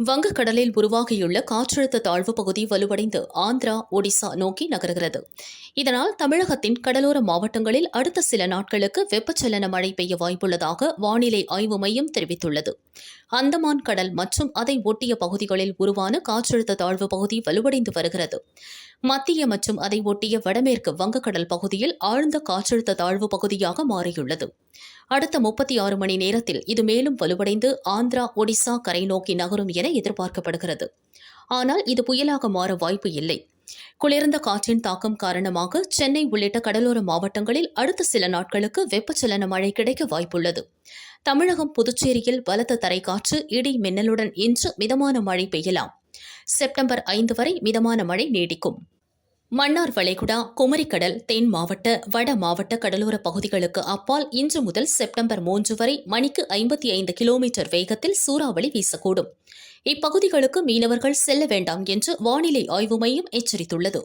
வங்கக்கடலில் உருவாகியுள்ள காற்றழுத்த தாழ்வு பகுதி வலுவடைந்து ஆந்திரா ஒடிசா நோக்கி நகர்கிறது. இதனால் தமிழகத்தின் கடலோர மாவட்டங்களில் அடுத்த சில நாட்களுக்கு வெப்பச்சலன மழை பெய்ய வாய்ப்புள்ளதாக வானிலை ஆய்வு மையம் தெரிவித்துள்ளது. அந்தமான் கடல் மற்றும் அதை ஒட்டிய பகுதிகளில் உருவான காற்றழுத்த தாழ்வு பகுதி வலுவடைந்து வருகிறது. மத்திய மற்றும் அதை ஒட்டிய வடமேற்கு வங்கக்கடல் பகுதியில் ஆழ்ந்த காற்றழுத்த தாழ்வு பகுதியாக மாறியுள்ளது. அடுத்த முப்பத்தி ஆறு மணி நேரத்தில் இது மேலும் வலுவடைந்து ஆந்திரா ஒடிசா கரை நோக்கி நகரும் என எதிர்பார்க்கப்படுகிறது. ஆனால் இது புயலாக மாற வாய்ப்பு இல்லை. குளிர்ந்த காற்றின் தாக்கம் காரணமாக சென்னை உள்ளிட்ட கடலோர மாவட்டங்களில் அடுத்த சில நாட்களுக்கு வெப்பச்சலன மழை கிடைக்க வாய்ப்புள்ளது. தமிழகம் புதுச்சேரியில் பலத்த தரைக்காற்று இடி மின்னலுடன் இன்று மிதமான மழை பெய்யலாம். செப்டம்பர் ஐந்து வரை மிதமான மழை நீடிக்கும். மன்னார் வளைகுடா குமரிக்கடல் தென் மாவட்ட வட மாவட்ட கடலோர பகுதிகளுக்கு அப்பால் இன்று முதல் செப்டம்பர் மூன்று வரை மணிக்கு ஐம்பத்தி ஐந்து கிலோமீட்டர் வேகத்தில் சூறாவளி வீசக்கூடும். இப்பகுதிகளுக்கு மீனவர்கள் செல்ல வேண்டாம் என்று வானிலை ஆய்வு மையம் எச்சரித்துள்ளது.